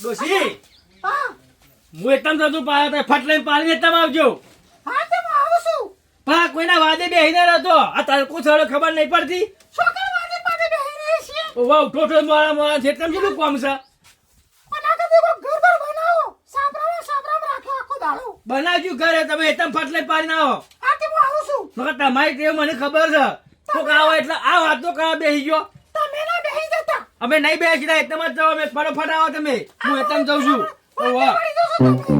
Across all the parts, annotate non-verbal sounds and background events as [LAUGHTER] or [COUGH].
ડોશી! હા, હું એકદમ જતું પાડ્યો તો ફટ લઈને પાડીને એકદમ આવજો. હા, તે હું આવું છું. પા કોઈના વાદે બેહીને રહેતો? આ તડકો સડો ખબર નહીં પડતી? છોકરા વાગે પાછે બેહી રહી ઓ વાવ ટોટલ મારા મારા છે. એકદમ જેટલું કોમ છે? પણ આ ઘર બર બનાવો. સાંભળામાં સાંભળામાં રાખો આખો દાડો. બનાવજો ઘરે તમે એકદમ ફટલે પાડી નાખો આવો તે હું આવું છું. નકર તમારી ટેવ મને ખબર છે કોક આવો એટલે આ તો કરવા બેસી ગયો તમે ના બેહી જતા. અમે નહીં બેસી રહ્યા એકદમ જ જાઓ અમે ફટાફટ આવો તમે હું એકદમ જઉં છું ઓહો.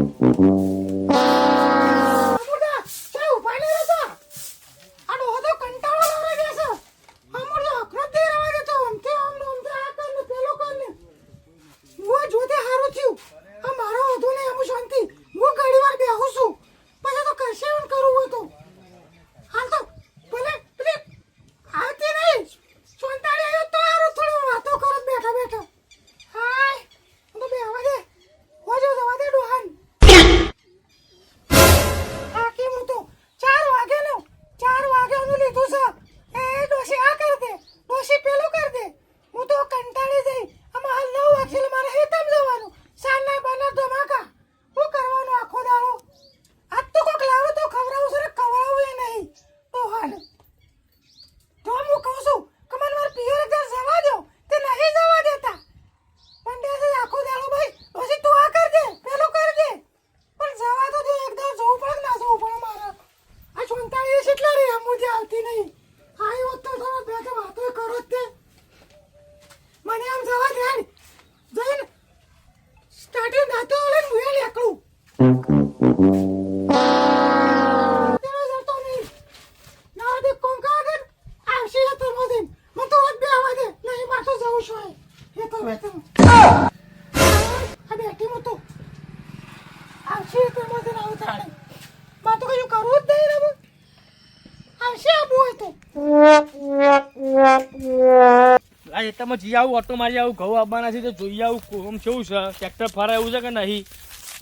એકદમ જી આવું ઓટો મારી આવું ઘઉં આવવાના છે તો જોઈ આવું કોમ કેવું છે? ટ્રેક્ટર ફરાય એવું છે કે નહીં?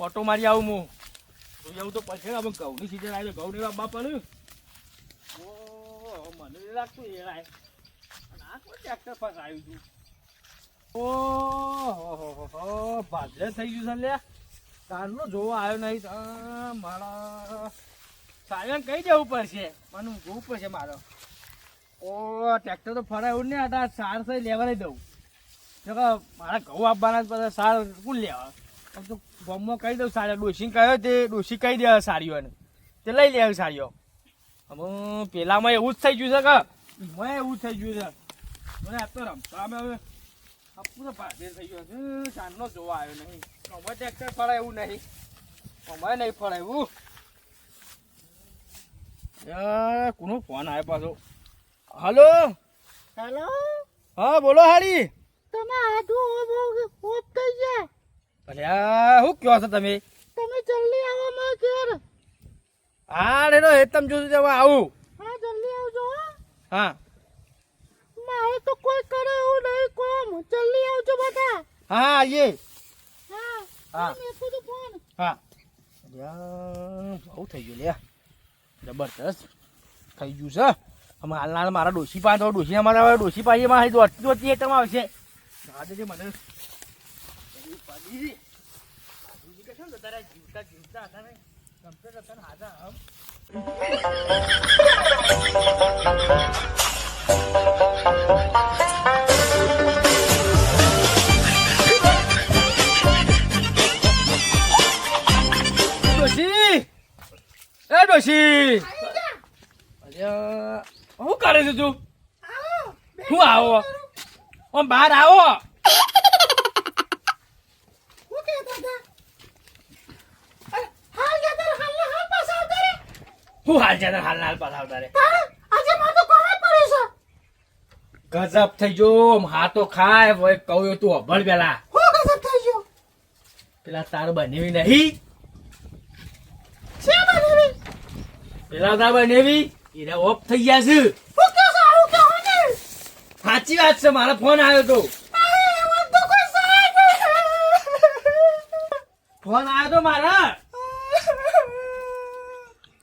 ઓટો મારી આવું હું. જોઈ આવું તો પછી આપણે ઘઉંની સીઝન આવી ઘઉં ને બાપા પડ્યું. ઓહો, મને એ લાગતું એ રાય. આ ટ્રેક્ટર ફસાયું છું ઓહો ભાદરે થઈ ગયું છે લે કારનો જોવા આવ્યો નહીં મારા. સાયન કહી દેવું પડશે. મને જોવું પડશે મારો. ઓ ટ્રેક્ટર તો ફરે એવું નહીં, આ સાર થઈ લેવા નહીં દઉં. જો કે મારા ઘઉં આપવાના જ બધા સાર કોણ લેવા? આમ તો ગામમાં કહી દઉં સારા ડોસી કહ્યો તે ડોસી કહી દે સાડીઓને તે લઈ લે સારીઓ. હવે પેલામાં એવું જ થઈ ગયું છે કે મેં એવું જ થઈ ગયું છે. મને આ તો રમતા અમે હવે પૂરો પાછળ થઈ ગયો છે. ચાંદનો જોવા આવ્યો નહીં. અમે ટ્રેક્ટર ફળે એવું નહીં. અમે નહીં ફળે એવું. કોનો ફોન આવ્યો પાછો? હલો? હેલો? હા બોલો હારી તમે આધું ઓપ થઈ ગયા અલ્યા શું કહો છો તમે? તમે જલ્દી આવો મારા ઘેર. હા રેડો એ તમે જોજો જવા આવું. હા જલ્દી આવજો હો. હા. મારે તો કોઈ કરે એવું નહીં કોમ. જલ્દી આવજો બધા. હા આવીએ. હા હા. મેં કીધું ફોન. હા. અલ્યા બહુ થઈ ગયું લે જબરદસ્ત. થઈ ગયું છે. અમે હાલના મારા ડોશી પાસે તો ડોસી અમારા ડોશી પાસે મારી દોડતી દોડતી એકદમ આવશે. છે મને તારા જીવતા જીવતા હતા ને ને હાજા આમ. ડોશી! એ ડોશી અલ્યા. શું કરે છે તું? શું આવો? ઓમ બહાર આવો. હું હાલ છે હાલ હાલ પાસ આવતા રે ગજબ થઈ ગયો હાથો ખાય હોય કહું તું અભળ પેલા. હું પેલા તાર બનેવી નહીં. પેલા તાર બનેવી? એને ઓફ થઈ ગયા છે. સાચી વાત છે મારો ફોન આવ્યો તો. ફોન આવ્યો તો મારા.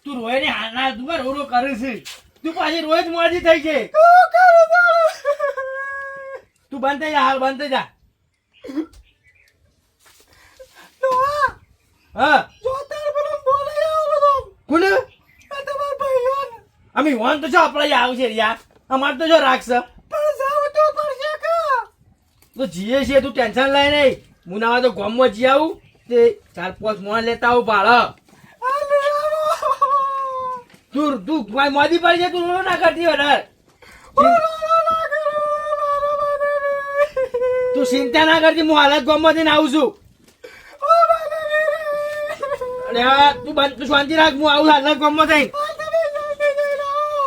તું રોય ને હાના તું રો રો કરે છે. તું પાછી રોજ મોડી થઈ છે? તું બંધ થઈ જા હાલ બંધ થઈ જા. હા. જો તાર પેલો આવેલો કોને. અમે વન તો છો આપણે આવશે યાર. અમાર તો જો રાખશે પણ જાવું તો પડશે કા? તો જીએ છે તું ટેન્શન લઈ નહીં. હોય તો ગામમાં જી આવું. તે ચાર પાંચ મોણ લેતા આવું આવો. તું તું કોઈ મોદી પડી છે તું ના કરતી વધારે મારા. તું ચિંતા ના કરતી હું હાલત ગામમાં જઈને આવું છું. તું બંધ શાંતિ રાખ હું આવું હાલત ગામમાં જઈને આ તમે જલ્દી જઈને આવો.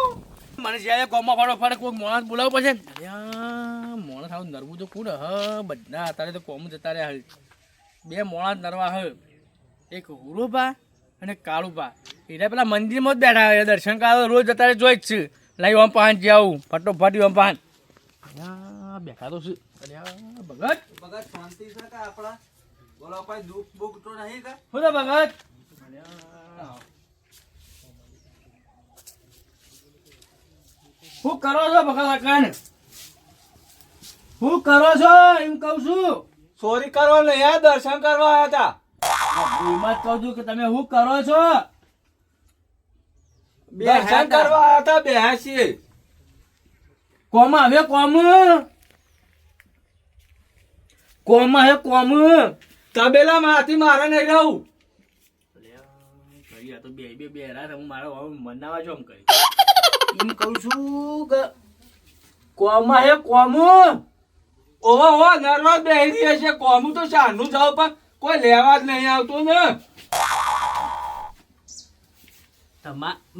જ્યારે ગામમાં ફરો ફરે કોઈ માણસ બોલાવવું પડશે ને માણસ આવું નરવું તો કોણ? હ બધા અત્યારે તો કોમ જતા રહ્યા. બે માણસ નરવા હ. એક હુરોબા અને કાળુબા એટલે પેલા મંદિરમાં જ બેઠા હોય દર્શન કરવા રોજ અત્યારે જોઈ જ છે. લાઈ ઓમ પાન જે આવું ફટોફટ ઓમ પાન અરે બેઠા તો છે. ભગત. ભગત શાંતિ છે કે આપણા? બોલો કોઈ દુઃખ બુખ તો નહીં કે? ભગત? શું કરો છો બકા કાન હું કરો છો? એમ કહું છું. ચોરી કરવા ને આ દર્શન કરવા આવ્યા હતા હું એમ કહું છું કે તમે હું કરો છો? દર્શન કરવા આવ્યા હતા બેહાસી કોમ આવે કોમ? કોમ હે કોમ? તબેલા માંથી મારે નહીં રહું. તો બે બે બે રાત હું મારા મનાવા છો એમ કરી. એમ કહું છું કે કોમ હે, કોમ ઓહો હો નરવા બેહી રહ્યા છે. કોમું તો શાનું જાવ પણ કોઈ લેવા જ નહીં આવતું ને.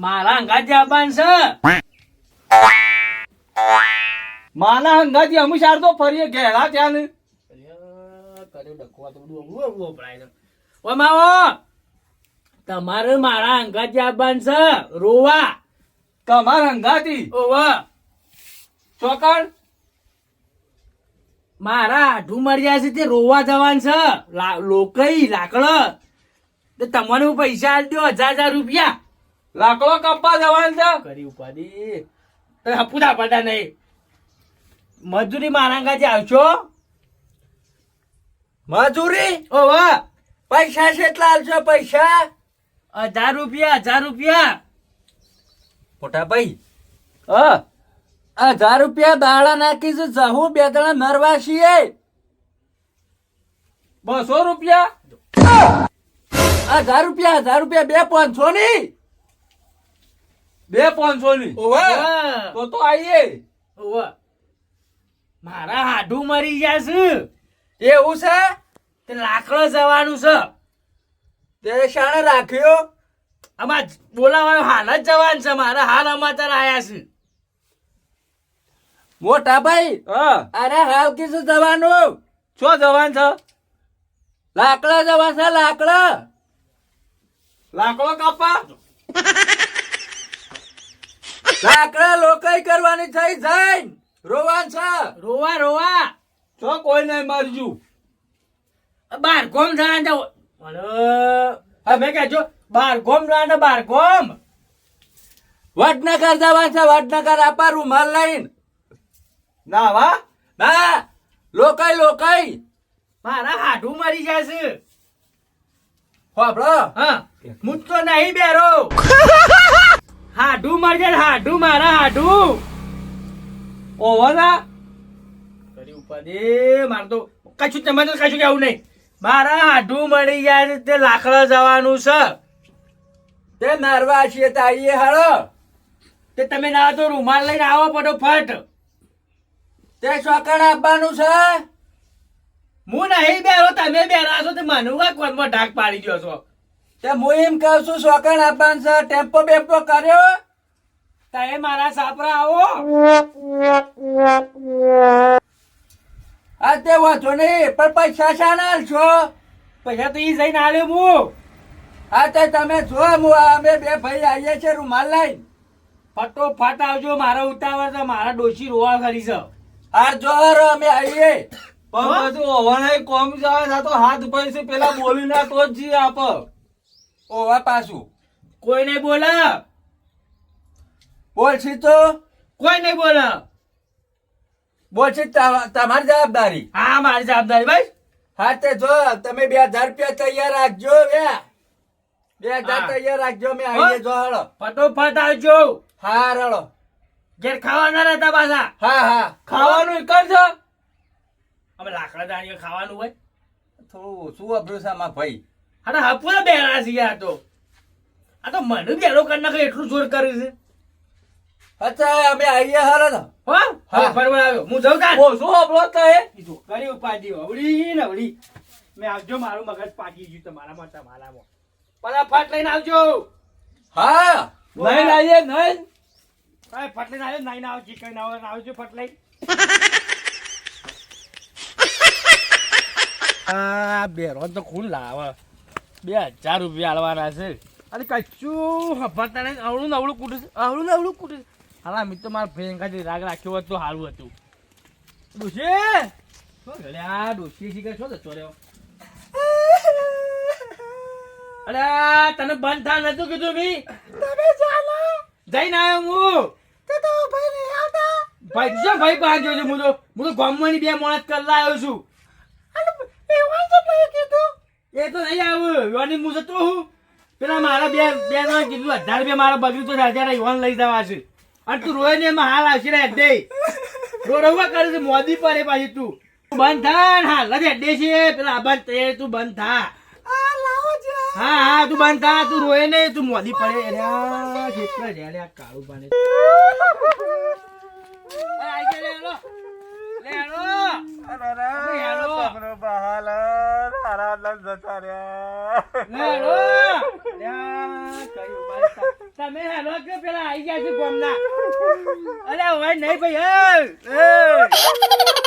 મારા અંગાત જાબાન છે. માના હંગાથી અમે સાર તો ફરીએ ઘેરા ત્યાં ને. તમારે મારા અંગાત જાબાન છે, રોવા. તમારા હંગાથી ઓવા. ચોકડ? મારા આઢું મર્યા છે તે રોવા જવાન છે. લોકઈ લાકડ. તમને હું પૈસા આલ દો હજાર હજાર રૂપિયા. લાકડો કપા જવાનું છે? કરી ઉપાડી. તો હપુદા પડતા નહીં. મજૂરી મારા અંગાથી આવશો? મજૂરી? ઓવા. પૈસા છે એટલા આવશો પૈસા? હજાર રૂપિયા હજાર રૂપિયા. મોટા ભાઈ હા હજાર રૂપિયા દાડા નાખીશ જહું બે જણા નરવા છીએ. બસો રૂપિયા? હજાર રૂપિયા હજાર રૂપિયા બે પાંચસો ની? બે પાંચસો ની? તો તો આઈએ. મારા હાડું મરી ગયા છે. એવું છે? તે લાકડો જવાનું છે. તે શાણે રાખ્યો? આમાં બોલાવાનું હાલ જ જવાન છે મારા. હાલ અમાચાર આયા છે. મોટા ભાઈ અરે હાલ કીધું જવાનું. છો જવાન છે? લાકડા જવા છે લાકડા. લાકડો કાપા લાકડા લોકાઈ કરવાની થઈ જઈ રોવાન છે. રોવા રોવા. છો કોઈ નહીં મારજુ. બાર કોમ જવાનું જાવ હવે કહેજો. બાર ગોમ છે બાર ગોમ વડનગર જવાન છે વડનગર આપા રૂમાલ લઈને. ના વા? ના લોકાઈ લોકાઈ મારા હાડું મરી જાય છે. હોબળો હા. હું તો નહીં બેરો. [LAUGHS] હાડું મરી જાય હાડું મારા હાડું. ઓવના કરી ઉપાદે માર તો કશું તમે કશું કેવું નહીં. મારા હાડું મળી જાય તે લાકડા જવાનું છે. તે મારવા છીએ તાઈએ હળો. તે તમે ના તો રૂમાલ લઈને આવો ફટોફટ તે ચોકડ આપવાનું છે? હું નહીં બેરો તમે બેરા છો તે મને કા કોનમાં ઢાક પાડી ગયો છો? તે હું એમ કહું છું ચોકડ આપવાનું છે ટેમ્પો બેમ્પો કર્યો? તમે મારા સાપરા આવો. આ તે વાંધો નહીં પણ પૈસા શાના છો? પૈસા તો ઈ જઈને આલ્યો હું આ તો તમે જો અમે બે ભાઈ આવીએ છે રૂમાલ લઈને. ફટોફટ આવજો મારા ઉતાવળ તો મારા ડોશી રોવા કરી છે. હાર જો અમે આવીએ. પણ બધું ઓવણાઈ કોમ તો હાથ પૈસે પેલા બોલી ના તો જ આપ. ઓવા પાછું. કોઈ નહીં બોલે? બોલશી તો? કોઈ નહીં બોલે? બોલશી તા- તમારી જવાબદારી. હા મારી જવાબદારી ભાઈ હા તે જો તમે બે હજાર રૂપિયા તૈયાર રાખજો બે બે હજાર તૈયાર રાખજો મેં આવીએ જો હળો ફટોફટ આવજો. હા રળો ઘેર ખાવાના રહેતા પાછા. હા હા. ખાવાનું કરજો. અમે લાકડા દાણીએ ખાવાનું હોય. થોડું ઓછું વાપર્યું છે આમાં ભાઈ? અરે હપુરા બેરા છે આ તો. આ તો મને બેરો કરી નાખે એટલું જોર કર્યું છે. અચ્છા અમે આવીએ હાલો તો હો હા. ફરવા આવ્યો. હું જાઉં તાર. શું વાપરો તો એ કીધું કરી ઉપાડી અવળી ને અવળી. મેં આવજો મારું મગજ પાકી ગયું તમારામાં તમારામાં. ફટાફટ લઈને આવજો. હા. નહીં આવીએ નહીં. કાંઈ ફટ લઈને આવ્યો નહીં ના આવ ચીકણ ના આવજો ફટ લઈ આ બેરો તો ખૂન લાવે? બે હજાર રૂપિયા આલવાના છે. અને કચ્છું હફરતા નહીં અવળું નવળું કૂટું છે અવળું નવળું કૂટું છે. હાલા મિત્ર તો મારા પ્રિયંકાથી રાગ રાખ્યો હોત તો સારું હતું. ડોશી! શું ગળ્યા ડોશી શીખે છો તો રહ્યો અરે તને બંધ થા નતું કીધું મી? તમે ચાલો. જઈને આવ્યો હું. તે તો ભાઈ નહીં આવતા. ભાઈ જો ભાઈ બહાર જોજો હું તો હું તો ગામમાંની બે માણસ કરલા આવ્યો છું. એ એવા તો નહીં કીધું. એ તો નહીં આવ્યું યોની હું જતો હું. પેલા મારા બે બે ના કીધું હજાર રૂપિયા મારા બગડ્યું તો હજાર યોન લઈ જવા છે. અને તું રોય ને એમાં હાલ આવશે રે દે રોડવા કરે છે મોદી પર એ પાછી તું. બંધ થા ને હાલ દે છે. પેલા આભાર તે તું બંધ. થા હા હા તું બંધ તું રોય ને તું મોદી પડે. અરે આ કેટલા રે આ કાળું પાને આઈ ગયા લે હેલો. લે હેલો. અરે હેલો. હેલો. લ્યા, કયું બાલતા. તમે હેલો કે પેલા આઈ ગયા છે ગોમના? અરે હવે નહીં ભાઈ એ, એ.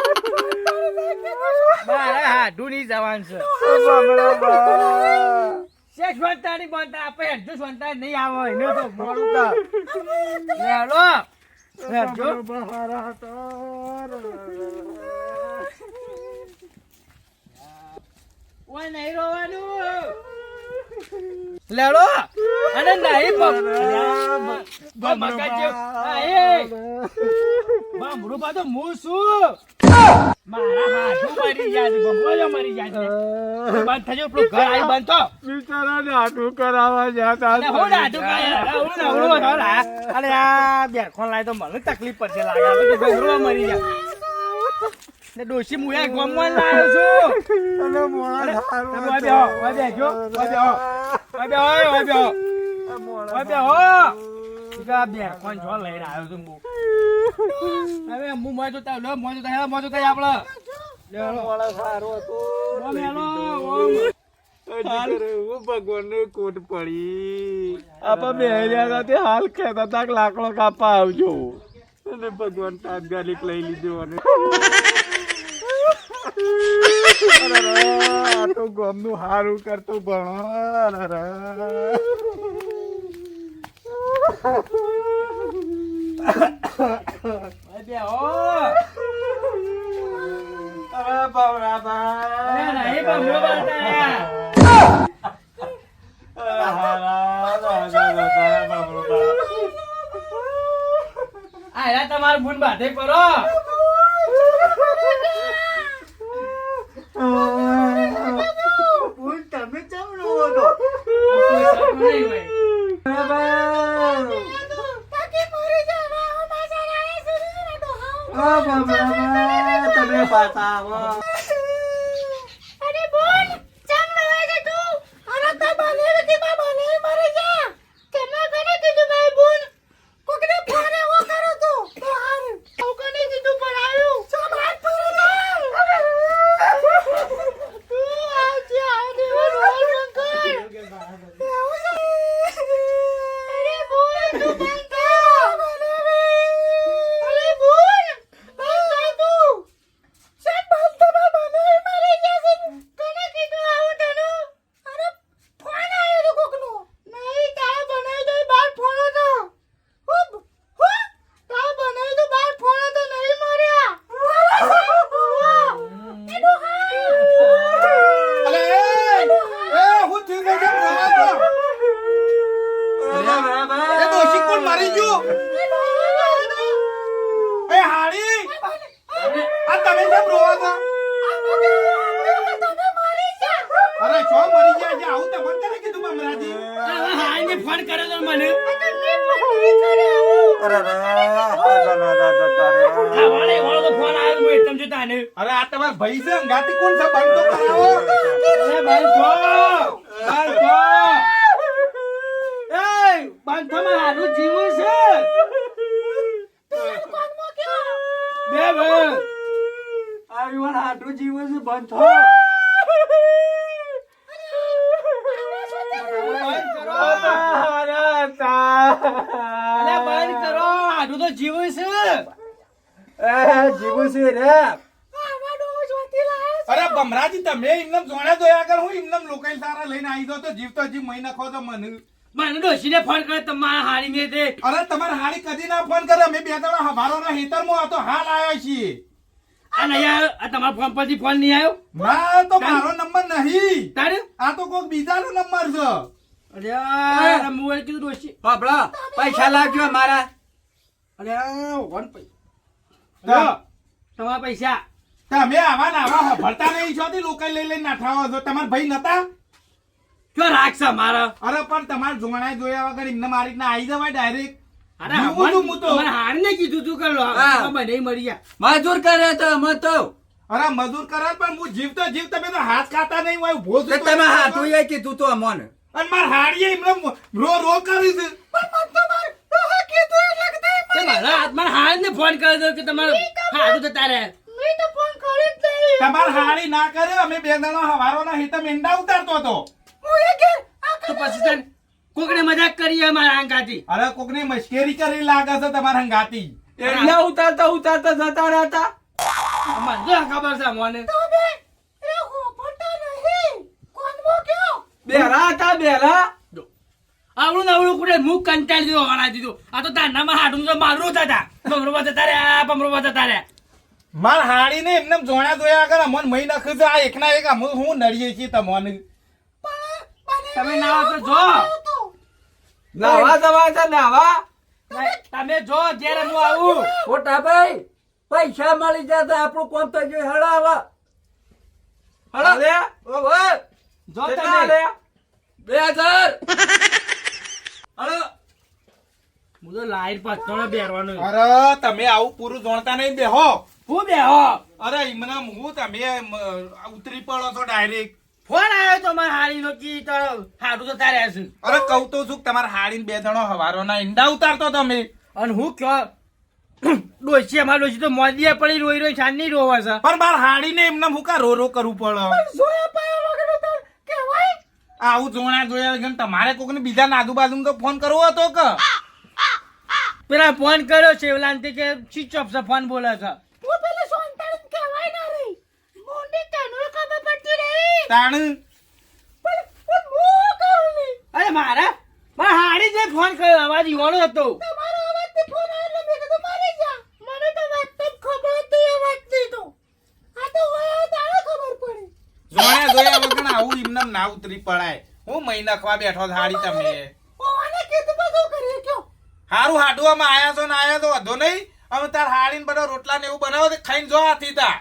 મારે હાડું નહીં જવાનું છે શેખ સ્વંતાની બનતા આપણે નહીં આવે તો મોડું તો લે હેલો હેડજો ઓય નહીં રોવાનું લેડો અને નહીં બામડું પાતો હું છું. મારા હાથું મરી જાય છે બમડો મરી જાય છે. બંધ થજો પેલું ઘર આવી બંધ તો બિચારાને હાટું કરાવવા જતા હું નાટું કરે હું ના હું વધારે આ. અરે આ બેરખોન લાય તો મને તકલીફ પડશે લાગે તો ગભરો મરી જાય. ને ડોશી મુયા ગમવાન લાયો છું. અને તમે સારું ઓય બેહો, બેહો. ઓય બેહો, ઓય, ઓય બેહો. બેહો. ઈકા બેરખોન છો લઈને આવ્યો છું હું. હવે હું મોય જોતા લો મોય જોતા હેલો મોય જોતા આપણે લે સારું હતું ઓમ હેલો, ઓમ. ભગવાન ને કોટ પડી આપા બે રહ્યા હાલ કહેતા હતા લાકડો કાપા આવજો અને ભગવાન તાત્કાલિક લઈ લીધો અને તો ગમનું હારું કરતું ભણો ઓય બેહો. અરે અરે બાબરાબા નહીં બમણો બોલતા. આ હેલા તમારું ભૂન બાધે પરો તમે ચમ રો તો કોઈ શરમ નહીં હોય. તાકી મરી જાવા હું માસા રાય સુરી તો હાવ આ બાબરાબા તમે પાછા આવો અરે બોલ ચમ રોય છે તું અરે તો બને કે બા બને મરી જા તમે કને કીધું ભાઈ બોલ કોકને ફોન એવો કરો તો તો હાર તો કને કીધું પણ આવ્યું સબ હાથ પર તું આવજે આ દેવો રોલ શંકર એવું છે અરે બોલ તું બંધ કર અરે બોલ બંધ કર તું સાહેબ બાલતામાં બને મારી જશે તને કીધું આવું તનું અરે ફોન આવ્યો તો કોકનો નહીં તારા બનાવી દો બાર ફોન હતો હું હું તારા બનાવી દો બાર ફોન હતો નહીં મર્યા એનું હા અરે એ હું થયું કે એ હાડી આ તમે કેમ રોવા છો? અરે છો મરી ગયા છે. આવું તમને કોને કીધું મમરાજી હાઈને ફોન કર્યો તો મને તો અરે આ તમારા ભાઈ છે અંગાતી કોણ છે? બંધ તો કરાવો. અરે બંધ થો. બંધ થો એ બંધ થો મારું જીવું છે બે બે આવ્યું આટલું જીવું છે બંધ થો. બંધ કરો હાટું તો જીવું છે. જીવું છે રે. અરે બમરાજી તમે એમને જોણ્યા જોયા કર હું એમને લોકલ સારા લઈને આવી દો તો જીવતો જીવ મહી નાખો તો મને. મને ડોશીને ફોન કર્યો તમારા હારી ને તે અરે તમારે હારી કદી ના ફોન કરે અમે બે જણા હવારોના હેતરમાં હતો હાલ આવ્યો છીએ. આ નહીં આવ્યો? આ તમારા ફોન પરથી ફોન નહીં આવ્યો? ના તો મારો નંબર નહીં. તારે? આ તો કોઈક બીજાનો નંબર છે. અરે મુએ મોબાઈલ કીધું ડોશી બાબડા પૈસા લાવજો મારા અરે વન પૈસા તમારા પૈસા. તમે આવા ના આવા ભરતા નહીં છો તે લોકો લઈ લઈને નાઠાવો છો. તમારા ભાઈ નતા? કયો રાખશે મારા. અરે પણ તમારે જોણાય જોયા વગર એમને મારી રીતના આવી જવાય ડાયરેક્ટ અરે જીવું હું તો. તમારે હારીને કીધું તું કે લો મને મરી ગયા. મજૂર કરે તો અમે તો. અરે મજૂર કરે પણ હું જીવતો જીવ તમે તો હાથ ખાતા નહીં હોય છું તમે હાથું એ કીધું તો અમોને. અને માર હાડીએ એમને રો રો કરી છે. તે મારા હાથમાં હારીને ફોન કર્યો હતો કે તમારે હારું તો તારે તમાર હાડી ના કર્યો અમે બે જણા હવારોના હિતમ ઈંડા ઉતારતો હતો. તો પછી તને કોકને મજાક કરી અમારા આંકાથી અરે કોકની મશ્કેરી કરી લાગે છે તમારા હંગાતી એરિયા ઉતારતા ઉતારતા જતા રહેતા. મને ખબર છે મને. બેરા હતા બેરા આવડું ને આવડું કુડે મુખ કંટાળી દીધો વણા દીધું. આ તો તાનામાં હાડું તો મારું હતા. બમરો માં જતા રહ્યા બમરો માં જતા રહ્યા. માર હાડી ને એમને જોણા જોયા આગળ અમોન મહી નાખ્યું છે. આ એકના એક અમો હું નડીએ છીએ તમને. તમે ના તો જો. નાવા જવા છે નાવા? તમે જો જ્યારે હું આવું. ખોટા ભાઈ પૈસા મળી જતા આપણું કોમ તો જોઈ હળાવા હળા. ઓવે જો તમે? બે હજાર. હળો. હું તો લાઈન પાછળ બેરવાનો અરે તમે આવું પૂરું જોણતા નહીં બેહો. હું બેહો? અરે એમને હું તમે ઉતરી પડો છો ડાયરેક્ટ. ફોન આવ્યો તો મારા હાડી નો કી તો હાડું તો તારે હશે. અરે કહું તો છું તમારા હાડી બે જણો હવારોના ઈંડા ઉતારતો તમે. અને હું કયો? ડોસી અમાર ડોસી તો મોદીએ પડી રોઈ રોઈ છાન નહીં રોવા છે. પણ માર હાડીને એમને હું કા રો રો કરવું પડે? આવું જોણા જોયા વગર તમારે કોકને બીજા આજુબાજુ તો ફોન કરવો હતો કે? પેલા ફોન કર્યો છે કે સ્વિચ ઓફ છે ફોન બોલે છે. તાણ? અરે મારા મારા હાડી જે ફોન કર્યો અવાજ ઈવાનો હતો. જોણા જોયા વગર આવું એમને ના ઉતરી પડાય. હું મહિના ખવા બેઠો હાડી તમે. હારું હાડવામાં આયા છો ને આયા તો વધો નહીં. અમે તાર હાડીને બધો રોટલા ને એવું બનાવો તો ખાઈને જો આથી તા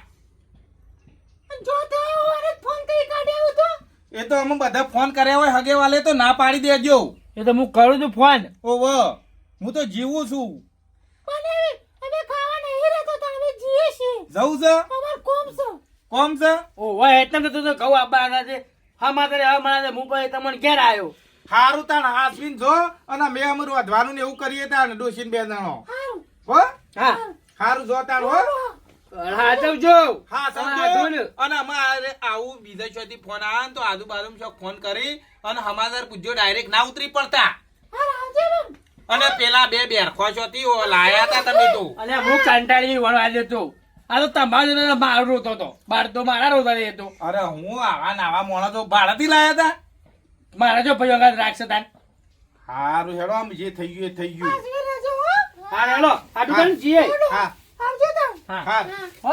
એ તો અમે બધા ફોન કર્યા હોય હગે વાલે તો ના પાડી દેજો. એ તો હું કરું છું ફોન ઓવો હું તો જીવું છું. જવું છે? કોમ છે. ઓ હોય એટલે તો તો કહું આબા છે. હા મારે હા મારે હું પછી તમને ઘેર આવ્યો. હારું તાણ હાસવીન જો અને મેં અમારું વધવાનું ને એવું કરીએ તાણ ડોસીન બે જણો. હો? હા. હારું. જો તાણ હો. હા. જવજો અને અમારે આવું બીજા છોથી ફોન આવે ને તો આજુબાજુ છો ફોન કરી અને હમાદર પૂછ્યો ડાયરેક્ટ ના ઉતરી પડતા. અને પેલા બે બેરખો છોથી લાયા હતા તમે તો. અને હું કંટાળી વળવા દેતો આ તો તમારો મારો રોતો હતો. બાર તો મારા રોતા હતો અરે હું આવા નાવા મોણા તો ભાડાથી લાયા હતા? મારા જો ભાઈ વગર રાખશે તાન. હારું હેડો આમ જે થઈ ગયું એ થઈ ગયું. હા. હેલો આ દુકાન જીએ. હા. હા. હા. હો?